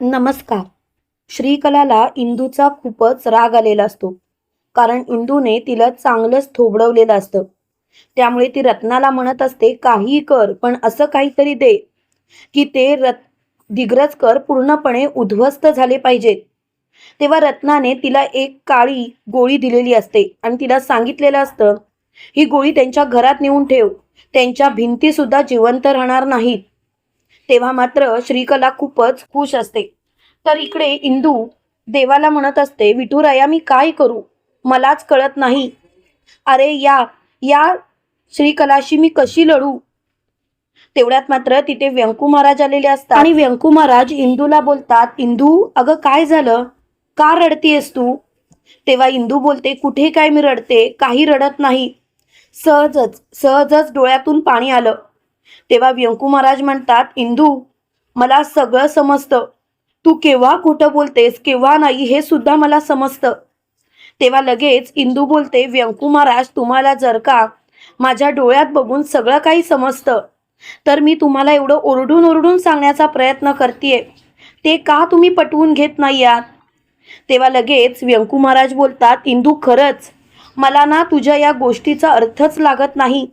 नमस्कार. श्रीकलाला इंदूचा खूपच राग आलेला असतो. कारण इंदूने तिला चांगलंच थोबडवलेलं असतं. त्यामुळे ती रत्नाला म्हणत असते काही कर पण असं काहीतरी दे की ते रत दिग्रजकर पूर्णपणे उद्ध्वस्त झाले पाहिजेत. तेव्हा रत्नाने तिला एक काळी गोळी दिलेली असते आणि तिला सांगितलेलं असतं ही गोळी त्यांच्या घरात नेऊन ठेव. त्यांच्या भिंती सुद्धा जिवंत राहणार नाहीत. तेव्हा मात्र श्रीकला खूपच खुश असते. तर इकडे इंदू देवाला म्हणत असते विठुराया मी काय करू? मलाच कळत नाही. अरे या या श्रीकलाशी मी कशी लढू? तेवढ्यात मात्र तिथे व्यंकू महाराज आलेले असतात. आणि व्यंकू महाराज इंदूला बोलतात इंदू अगं काय झालं? का रडतीयस तू? तेव्हा इंदू बोलते कुठे काय मी रडते? काही रडत नाही. सहजच सहजच डोळ्यातून पाणी आलं. तेव्हा व्यंकू महाराज म्हणतात इंदू मला सगळं समजतं. तू केव्हा खोटं बोलतेस केव्हा नाही हे सुद्धा मला समजतं. तेव्हा लगेच इंदू बोलते व्यंकू महाराज तुम्हाला जर का माझ्या डोळ्यात बघून सगळं काही समजतं तर मी तुम्हाला एवढं ओरडून ओरडून सांगण्याचा प्रयत्न करते ते का तुम्ही पटवून घेत नाही आहात? तेव्हा लगेच व्यंकू महाराज बोलतात इंदू खरंच मला ना तुझ्या या गोष्टीचा अर्थच लागत नाही.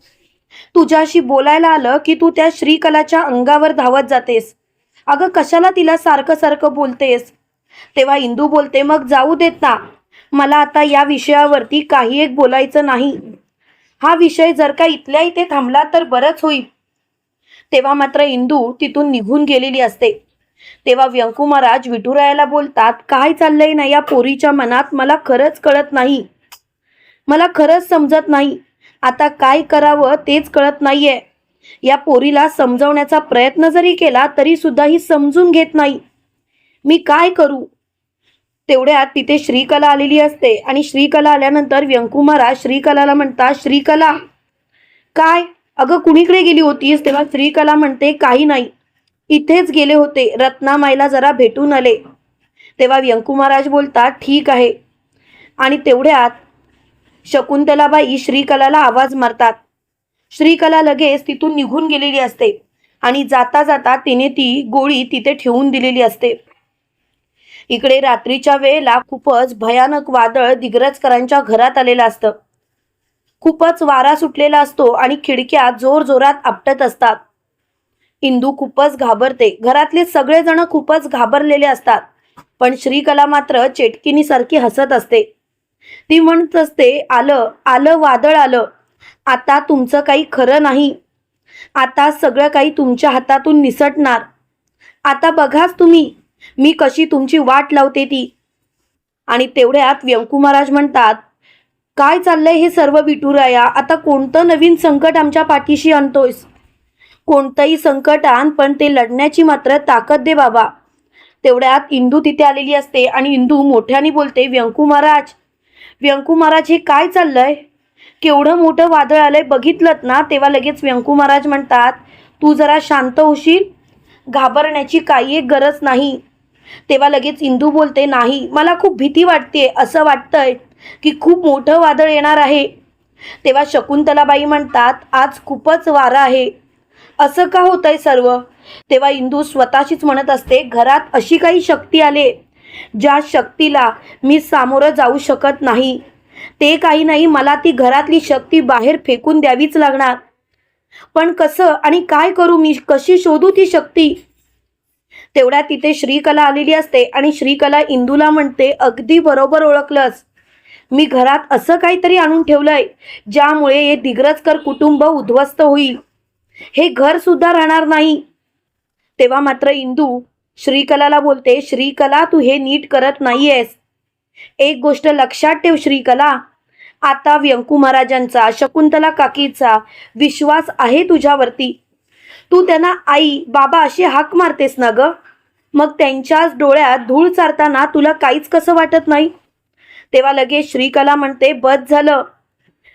तुझ्याशी बोलायला आलं की तू त्या श्रीकलाच्या अंगावर धावत जातेस. अगं कशाला तिला सारखं सारखं बोलतेस? तेव्हा इंदू बोलते मग जाऊ देत ना. मला आता या विषयावरती काही एक बोलायचं नाही. हा विषय जर का इथल्या इथे थांबला तर बरंच होईल. तेव्हा मात्र इंदू तिथून निघून गेलेली असते. तेव्हा व्यंकू महाराज विठुरायाला बोलतात काय चाललंय ना या पोरीच्या मनात? मला खरंच कळत नाही. मला खरंच समजत नाही. आता काय करावं तेच कळत नाहीये. या पोरीला समजवण्याचा प्रयत्न जरी केला तरी सुद्धा ही समजून घेत नाही. मी काय करू? तेवढ्यात तिथे श्रीकला आलेली असते आणि श्रीकला आल्यानंतर व्यंकुमारा श्रीकलाला म्हणतात श्रीकला. काय? अगं कुणीकडे गेली होतीस? तेव्हा श्रीकला म्हणते काही नाही. इथेच गेले होते. रत्नामाईला जरा भेटून आले. तेव्हा व्यंकुमाराज बोलतात ठीक आहे. आणि तेवढ्यात शकुंतलाबाई श्रीकलाला आवाज मारतात. श्रीकला लगेच तिथून निघून गेलेली असते आणि जाता जाता तिने ती गोळी तिथे ठेवून दिलेली असते. इकडे रात्रीच्या वेळेला खूपच भयानक वादळ दिग्रजकरांच्या घरात आलेलं असतं. खूपच वारा सुटलेला असतो आणि खिडक्या जोर जोरात आपटत असतात. इंदू खूपच घाबरते. घरातले सगळेजण खूपच घाबरलेले असतात. पण श्रीकला मात्र चेटकिनीसारखी हसत असते. ती म्हणत असते आलं आलं वादळ आलं. आता तुमचं काही खरं नाही. आता सगळं काही तुमच्या हातातून निसटणार. आता बघाच तुम्ही मी कशी तुमची वाट लावते ती. आणि तेवढ्यात व्यंकू महाराज म्हणतात काय चाललंय हे सर्व विटुराया आता कोणतं नवीन संकट आमच्या पाठीशी आणतोयस? कोणतंही संकट आण पण ते लढण्याची मात्र ताकद दे बाबा. तेवढ्यात इंदू तिथे आलेली असते आणि इंदू मोठ्याने बोलते व्यंकू महाराज व्यंकू महाराज हे काय चाललंय? केवढं मोठं वादळ आलंय बघितलं ना? तेव्हा लगेच व्यंकू महाराज म्हणतात तू जरा शांत होशील? घाबरण्याची काही एक गरज नाही. तेव्हा लगेच इंदू बोलते नाही मला खूप भीती वाटते असं वाटतंय की खूप मोठं वादळ येणार आहे. तेव्हा शकुंतलाबाई म्हणतात आज खूपच वारा आहे. असं का होतंय सर्व? तेव्हा इंदू स्वतःशीच म्हणत असते घरात अशी काही शक्ती आले ज्या शक्तीला मी सामोरं जाऊ शकत नाही ते काही नाही मला ती घरातली शक्ती बाहेर फेकून द्यावीच लागणार. पण कसं आणि काय करू मी? कशी शोधू ती शक्ती? तेवढ्या तिथे श्रीकला आलेली असते आणि श्रीकला इंदूला म्हणते अगदी बरोबर ओळखलंस. मी घरात असं काहीतरी आणून ठेवलंय ज्यामुळे हे दिग्रजकर कुटुंब उद्ध्वस्त होईल. हे घर सुद्धा राहणार नाही. तेव्हा मात्र इंदू श्रीकलाला बोलते श्रीकला तू हे नीट करत नाहीयेस. एक गोष्ट लक्षात ठेव श्रीकला. आता व्यंकू महाराजांचा शकुंतला काकीचा विश्वास आहे तुझ्यावरती. तू त्यांना आई बाबा अशी हाक मारतेस ना ग. मग त्यांच्याच डोळ्यात धूळ चारताना तुला काहीच कसं वाटत नाही? तेव्हा लगेच श्रीकला म्हणते बस झालं.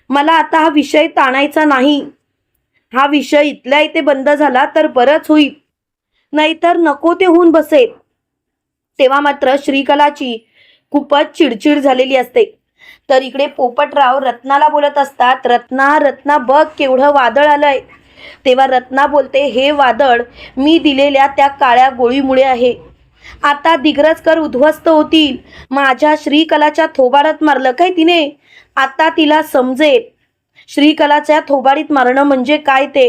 मला आता हा विषय ताणायचा नाही. हा विषय इथल्या इथे बंद झाला तर बरंच होईल. नाहीतर नको ते होऊन बसेल. तेव्हा मात्र श्रीकलाची खूपच चिडचिड झालेली असते. तर इकडे पोपटराव रत्नाला बोलत असतात रत्ना रत्ना बघ केवढं वादळ आलंय. तेव्हा रत्ना बोलते हे वादळ मी दिलेल्या त्या काळ्या गोळीमुळे आहे. आता दिग्रजकर उद्ध्वस्त होतील. माझ्या श्रीकलाच्या थोबाडात मारलं काय तिने? आता तिला समजेल. श्रीकलाच्या थोबाडीत मारणं म्हणजे काय ते?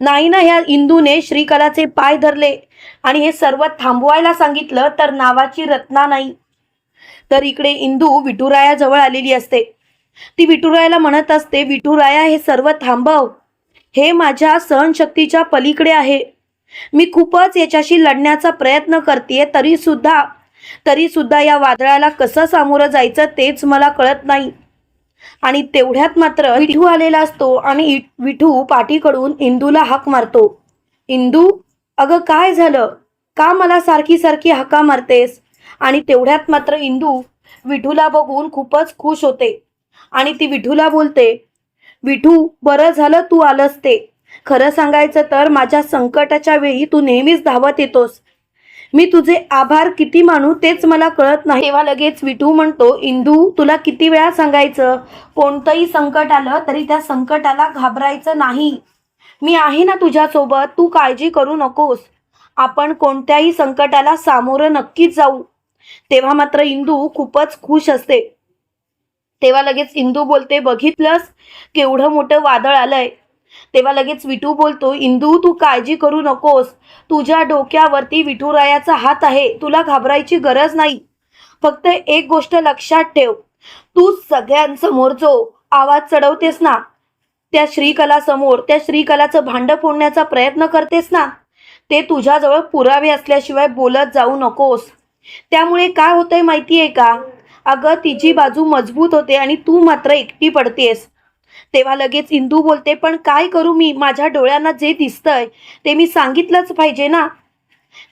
नाही ना ह्या इंदूने श्रीकलाचे पाय धरले आणि हे सर्व थांबवायला सांगितलं तर नावाची रत्ना नाही. तर इकडे इंदू विठुरायाजवळ आलेली असते. ती विठुरायाला म्हणत असते विठुराया हे सर्व थांबव. हे माझ्या सहनशक्तीच्या पलीकडे आहे. मी खूपच याच्याशी लढण्याचा प्रयत्न करते तरी सुद्धा तरी सुद्धा या वादळाला कसं सामोरं जायचं तेच मला कळत नाही. आणि तेवढ्यात मात्र विठू आलेला असतो आणि विठू पाठीकडून इंदूला हाक मारतो. इंदू अगं काय झालं? का मला सारखी सारखी हाका मारतेस? आणि तेवढ्यात मात्र इंदू विठूला बघून खूपच खुश होते. आणि ती विठूला बोलते विठू बरं झालं तू आलंस ते. खरं सांगायचं तर माझ्या संकटाच्या वेळी तू नेहमीच धावत येतोस. मी तुझे आभार किती मानू तेच मला कळत नाही. तेव्हा लगेच विठू म्हणतो इंदू तुला किती वेळा सांगायचं? कोणतंही संकट आलं तरी त्या संकटाला घाबरायचं नाही. मी आहे ना तुझ्यासोबत तू काळजी करू नकोस. आपण कोणत्याही संकटाला सामोरं नक्कीच जाऊ. तेव्हा मात्र इंदू खूपच खुश असते. तेव्हा लगेच इंदू बोलते बघितलंस केवढं मोठं वादळ आलंय. तेव्हा लगेच विठू बोलतो इंदू तू काळजी करू नकोस. तुझ्या डोक्यावरती विठुरायाचा हात आहे. तुला घाबरायची गरज नाही. फक्त एक गोष्ट लक्षात ठेव. तू सगळ्यांसमोर जो आवाज चढवतेस ना त्या श्रीकलासमोर त्या श्रीकलाचं भांड फोडण्याचा प्रयत्न करतेस ना ते तुझ्याजवळ पुरावे असल्याशिवाय बोलत जाऊ नकोस. त्यामुळे काय होतंय माहिती आहे का? अगं तिची बाजू मजबूत होते आणि तू मात्र एकटी पडतेस. तेव्हा लगेच इंदू बोलते पण काय करू मी? माझ्या डोळ्यांना जे दिसतंय ते मी सांगितलंच पाहिजे ना?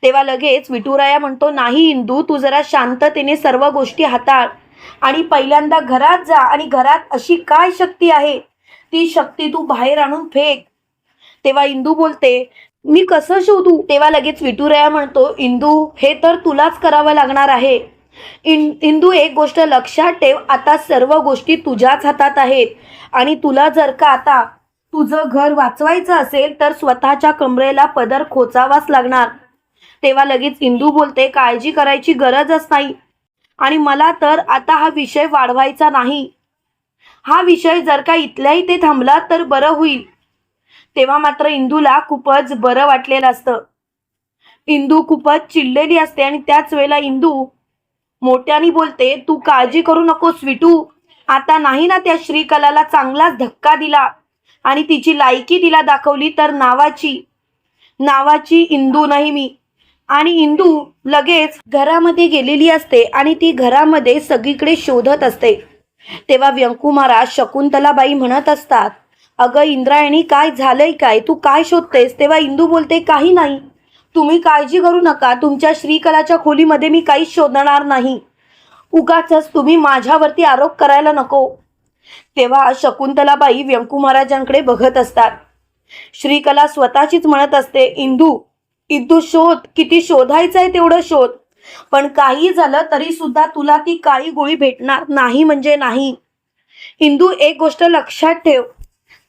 तेव्हा लगेच विठुराया म्हणतो नाही इंदू तू जरा शांततेने सर्व गोष्टी हाताळ आणि पहिल्यांदा घरात जा आणि घरात अशी काय शक्ती आहे? ती शक्ती तू बाहेर आणून फेक. तेव्हा इंदू बोलते मी कसं शोधू? तेव्हा लगेच विठुराया म्हणतो इंदू हे तर तुलाच करावं लागणार आहे. इंदू एक गोष्ट लक्षात ठेव आता सर्व गोष्टी तुझ्याच हातात आहेत. आणि तुला जर का आता तुझं घर वाचवायचं असेल तर स्वतःच्या कमरेला पदर खोचावाच लागणार. तेव्हा लगेच इंदू बोलते काळजी करायची गरजच नाही. आणि मला तर आता हा विषय वाढवायचा नाही. हा विषय जर का इथल्या इथे थांबला तर बरं होईल. तेव्हा मात्र इंदूला खूपच बरं वाटलेलं असतं. इंदू खूपच चिडलेली असते आणि त्याच वेळेला इंदू मोठ्यानी बोलते तू काळजी करू नकोस विटू आता नाही ना त्या श्रीकलाला चांगलाच धक्का दिला आणि तिची लायकी तिला दाखवली तर नावाची. नावाची इंदू नाही मी. आणि इंदू लगेच घरामध्ये गेलेली असते आणि ती घरामध्ये सगळीकडे शोधत असते. तेव्हा व्यंकुमारा शकुंतलाबाई म्हणत असतात अगं इंद्रायणी काय झालंय काय? तू काय शोधतेस? तेव्हा इंदू बोलते काही नाही. तुम्ही काळजी करू नका. तुमच्या श्रीकलाच्या खोलीमध्ये मी काहीच शोधणार नाही. उगाच तुम्ही माझ्यावरती आरोप करायला नको. तेव्हा शकुंतलाबाई व्यंकू महाराजांकडे बघत असतात. श्रीकला स्वतःचीच म्हणत असते इंदू इंदू शोध. किती शोधायचं आहे तेवढं शोध. पण काही झालं तरी सुद्धा तुला ती काळी गोळी भेटणार नाही म्हणजे नाही. इंदू एक गोष्ट लक्षात ठेव.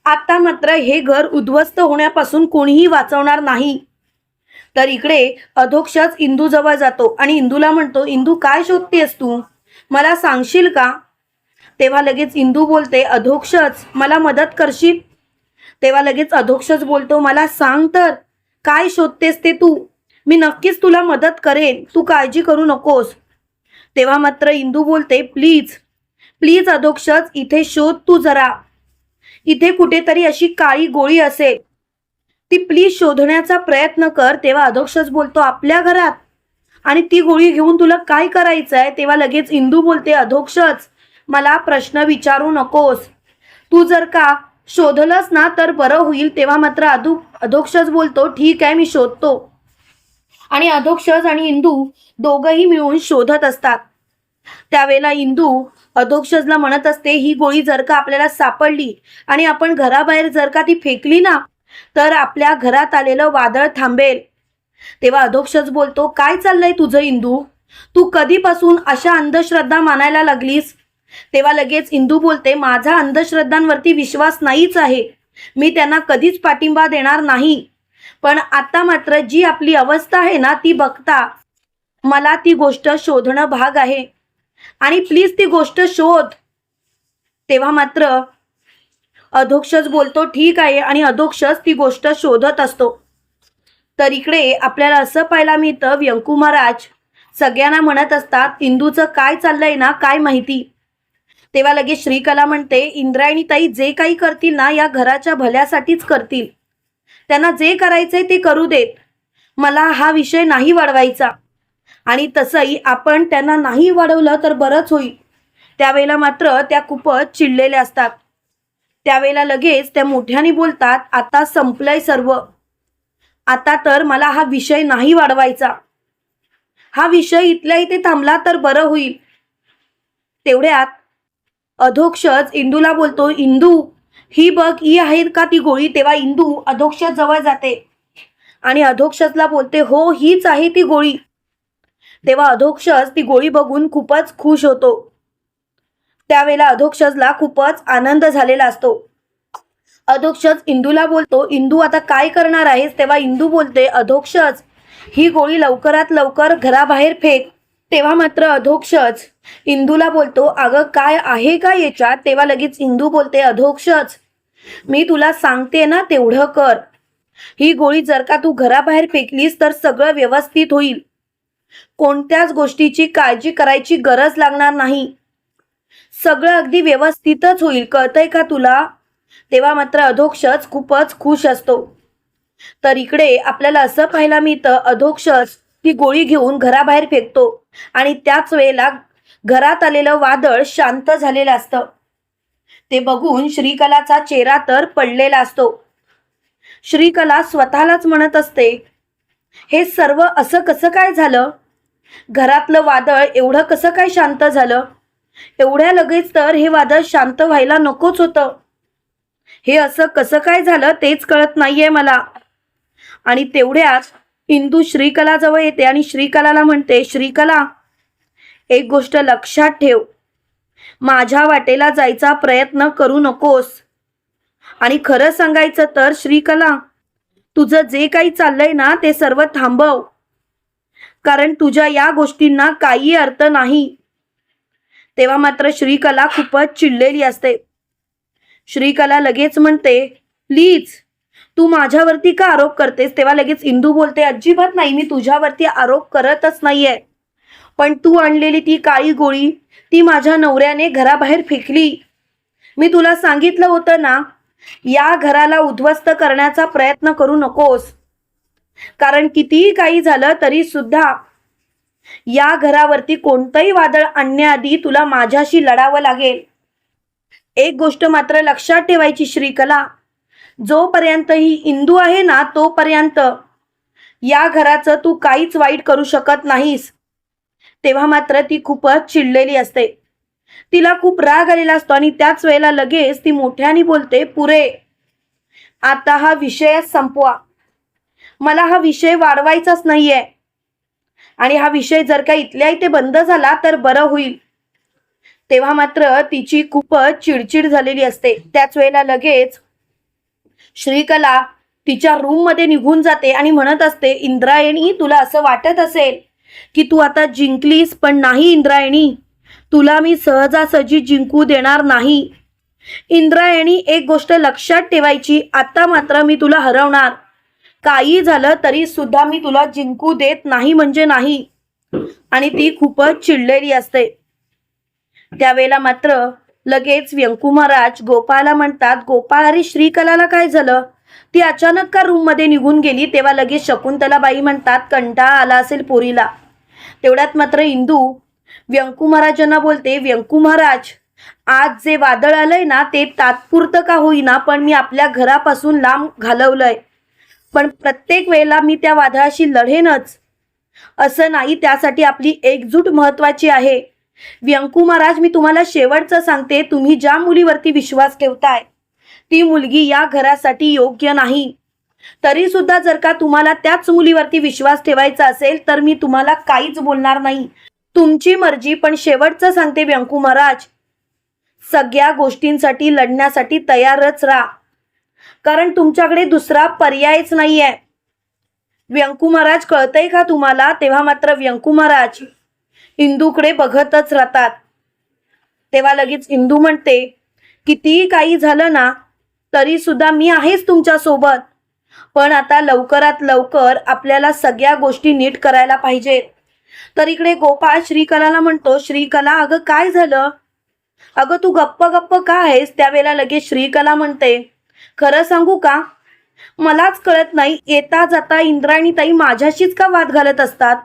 आता मात्र हे घर उद्ध्वस्त होण्यापासून कोणीही वाचवणार नाही. तर इकडे अधोक्षच इंदू जवळ जातो आणि इंदूला म्हणतो इंदू काय शोधतेस तू? मला सांगशील का? तेव्हा लगेच इंदू बोलते अधोक्षच मला मदत करशील? तेव्हा लगेच अधोक्षच बोलतो मला सांग तर काय शोधतेस ते तू? मी नक्कीच तुला मदत करेन तू काळजी करू नकोस. तेव्हा मात्र इंदू बोलते प्लीज प्लीज अधोक्षच इथे शोध तू जरा. इथे कुठेतरी अशी काळी गोळी असेल. ती प्लीज शोधण्याचा प्रयत्न कर तेव्हा अधोक्षच बोलतो आपल्या घरात. आणि ती गोळी घेऊन तुला काय करायचं आहे तेव्हा लगेच इंदू बोलते अधोक्षच मला प्रश्न विचारू नकोस. तू जर का शोधलंस ना तर बरं होईल. तेव्हा मात्र अधो अधोक्षच बोलतो ठीक आहे मी शोधतो. आणि अधोक्षज आणि इंदू दोघंही मिळून शोधत असतात. त्यावेळेला इंदू अधोक्षजला म्हणत असते ही गोळी जर का आपल्याला सापडली आणि आपण घराबाहेर जर का ती फेकली ना तर आपल्या घरात आलेलं वादळ थांबेल. तेव्हा अधोक्षच बोलतो काय चाललंय तुझं इंदू? तू कधीपासून अशा अंधश्रद्धा मानायला लागलीस? तेव्हा लगेच इंदू बोलते माझा अंधश्रद्धांवरती विश्वास नाहीच आहे. मी त्यांना कधीच पाठिंबा देणार नाही. पण आता मात्र जी आपली अवस्था आहे ना ती बघता मला ती गोष्ट शोधणं भाग आहे. आणि प्लीज ती गोष्ट शोध. तेव्हा मात्र अधोक्षच बोलतो ठीक आहे आणि अधोक्षच ती गोष्ट शोधत असतो. तर इकडे आपल्याला असं पाहायला मिळतं व्यंकू महाराज सगळ्यांना म्हणत असतात इंदूचं काय चाललंय ना काय माहिती? तेव्हा लगेच श्रीकला म्हणते इंद्रायणी ताई जे काही करतील ना या घराच्या भल्यासाठीच करतील. त्यांना जे करायचंय ते करू देत. मला हा विषय नाही वाढवायचा. आणि तसंही आपण त्यांना नाही वाढवलं तर बरंच होईल. त्यावेळेला मात्र त्या खूपच चिडलेल्या असतात. त्यावेळेला लगेच त्या मोठ्याने बोलतात आता संपलंय सर्व. आता तर मला हा विषय नाही वाढवायचा. हा विषय इथल्या इथे थांबला तर बरं होईल. तेवढ्यात अधोक्षच इंदूला बोलतो इंदू ही बघ ही आहे का ती गोळी? तेव्हा इंदू अधोक्ष जवळ जाते आणि अधोक्षजला बोलते हो हीच आहे ती गोळी. तेव्हा अधोक्षज ती गोळी बघून खूपच खुश होतो. त्यावेळेला अधोक्षजला खूपच आनंद झालेला असतो. अधोक्षज इंदूला बोलतो इंदू आता काय करणार आहेस? तेव्हा इंदू बोलते अधोक्षज ही गोळी लवकरात लवकर घराबाहेर फेक. तेव्हा मात्र अधोक्षज इंदूला बोलतो अगं काय आहे का याच्यात? तेव्हा लगेच इंदू बोलते अधोक्षज मी तुला सांगते ना तेवढं कर. ही गोळी जर का तू घराबाहेर फेकलीस तर सगळं व्यवस्थित होईल. कोणत्याच गोष्टीची काळजी करायची गरज लागणार नाही. सगळं अगदी व्यवस्थितच होईल. कळतंय का तुला? तेव्हा मात्र अधोक्षच खूपच खुश असतो. तर इकडे आपल्याला असं पाहायला मिळतं अधोक्षच ती गोळी घेऊन घराबाहेर फेकतो आणि त्याच वेळेला घरात आलेलं वादळ शांत झालेलं असतं. ते बघून श्रीकलाचा चेहरा तर पडलेला असतो. श्रीकला स्वतःलाच म्हणत असते हे सर्व असं कसं काय झालं? घरातलं वादळ एवढं कसं काय शांत झालं? एवढ्या लगेच तर हे वादळ शांत व्हायला नकोच होतं. हे असं कसं काय झालं तेच कळत नाहीये मला. आणि तेवढ्यात इंदू श्रीकलाजवळ येते आणि श्रीकलाला म्हणते श्रीकला एक गोष्ट लक्षात ठेव. माझ्या वाटेला जायचा प्रयत्न करू नकोस. आणि खरं सांगायचं तर श्रीकला तुझं जे काही चाललंय ना ते सर्व थांबव. कारण तुझ्या या गोष्टींना काही अर्थ नाही. तेव्हा मात्र श्रीकला खूपच चिडलेली असते. श्रीकला लगेच म्हणते प्लीज तू माझ्यावरती का आरोप करतेस? तेव्हा लगेच इंदू बोलते अजिबात नाही मी तुझ्यावरती आरोप करतच नाहीये. पण तू आणलेली ती काळी गोळी ती माझ्या नवऱ्याने घराबाहेर फेकली. मी तुला सांगितलं होतं ना या घराला उद्ध्वस्त करण्याचा प्रयत्न करू नकोस. कारण कितीही काही झालं तरी सुद्धा या घरावरती कोणतंही वादळ आणण्याआधी तुला माझ्याशी लढावं लागेल. एक गोष्ट मात्र लक्षात ठेवायची श्रीकला. जोपर्यंत ही इंदू आहे ना तोपर्यंत. या घराचं तू काहीच वाईट करू शकत नाहीस. तेव्हा मात्र ती खूपच चिडलेली असते. तिला खूप राग आलेला असतो आणि त्याच वेळेला लगेच ती मोठ्याने बोलते पुरे आता हा विषय संपवा. मला हा विषय वाढवायचाच नाहीये. आणि हा विषय जर का इथल्या इथे बंद झाला तर बरं होईल. तेव्हा मात्र तिची खूपच चिडचिड झालेली असते. त्याच वेळेला लगेच श्रीकला तिच्या रूममध्ये निघून जाते आणि म्हणत असते इंद्रायणी तुला असं वाटत असेल की तू आता जिंकलीस पण नाही इंद्रायणी. तुला मी सहजासहजी जिंकू देणार नाही. इंद्रायणी एक गोष्ट लक्षात ठेवायची आता मात्र मी तुला हरवणार. काही झालं तरी सुद्धा मी तुला जिंकू देत नाही म्हणजे नाही. आणि ती खूपच चिडलेली असते. त्यावेळेला मात्र लगेच व्यंकू महाराज गोपाळला म्हणतात गोपाळ अरे श्रीकलाला काय झालं? ती अचानक का रूममध्ये निघून गेली तेव्हा लगेच शकुंतलाबाई म्हणतात कंटाळा आला असेल पोरीला तेवढ्यात मात्र इंदू व्यंकू महाराजांना बोलते व्यंकू महाराज आज जे वादळ आलंय ना ते तात्पुरतं का होईना? पण मी आपल्या घरापासून लांब घालवलंय. पण प्रत्येक वेळेला मी त्या वादळाशी लढेनच. असं नाही त्यासाठी आपली एकजूट महत्वाची आहे. व्यंकू महाराज मी तुम्हाला शेवटचं सांगते तुम्ही ज्या मुलीवरती विश्वास ठेवताय ती मुलगी या घरासाठी योग्य नाही. तरी सुद्धा जर का तुम्हाला त्याच मुलीवरती विश्वास ठेवायचा असेल तर मी तुम्हाला काहीच बोलणार नाही. तुमची मर्जी पण शेवटचं सांगते व्यंकू महाराज. सगळ्या गोष्टींसाठी लढण्यासाठी तयारच राहा. कारण तुमच्याकडे दुसरा पर्यायच नाही आहे व्यंकू महाराज कळतंय का तुम्हाला? तेव्हा मात्र व्यंकू महाराज इंदूकडे बघतच राहतात. तेव्हा लगेच इंदू म्हणते कितीही काही झालं ना तरी सुद्धा मी आहेच तुमच्यासोबत पण आता लवकरात लवकर आपल्याला सगळ्या गोष्टी नीट करायला पाहिजेत तर इकडे गोपाळ श्रीकलाला म्हणतो श्रीकला अगं काय झालं? अगं तू गप्प गप्प का आहेस? त्यावेळेला लगेच श्रीकला म्हणते खरं सांगू का? मलाच कळत नाही येता जाता इंद्रायणीताई माझ्याशीच का वाद घालत असतात?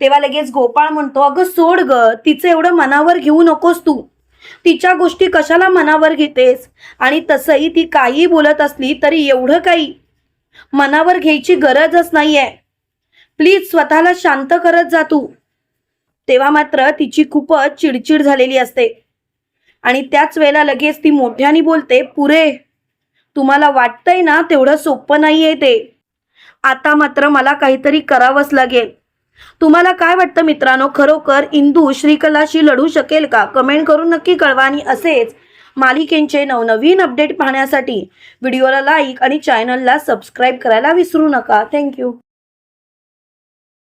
तेव्हा लगेच गोपाळ म्हणतो अगं सोड ग तिचं एवढं मनावर घेऊ नकोस तू. तिच्या गोष्टी कशाला मनावर घेतेस? आणि तसंही ती काही बोलत असली तरी एवढं काही? मनावर घ्यायची गरजच नाहीये. प्लीज स्वतःला शांत करत जा तू. तेव्हा मात्र तिची खूपच चिडचिड झालेली असते. आणि त्याच वेळेला लगेच ती मोठ्याने बोलते पुरे तुम्हाला वाटतंय ना तेवढं सोपं नाही आहे ते. आता मात्र मला काहीतरी करावंच लागेल. तुम्हाला काय वाटतं मित्रांनो? खरोखर इंदू श्रीकलाशी लढू शकेल का? कमेंट करून नक्की कळवा आणि असेच मालिकेंचे नवनवीन अपडेट पाहण्यासाठी व्हिडिओला लाईक आणि चॅनलला सबस्क्राईब करायला विसरू नका. थँक्यू.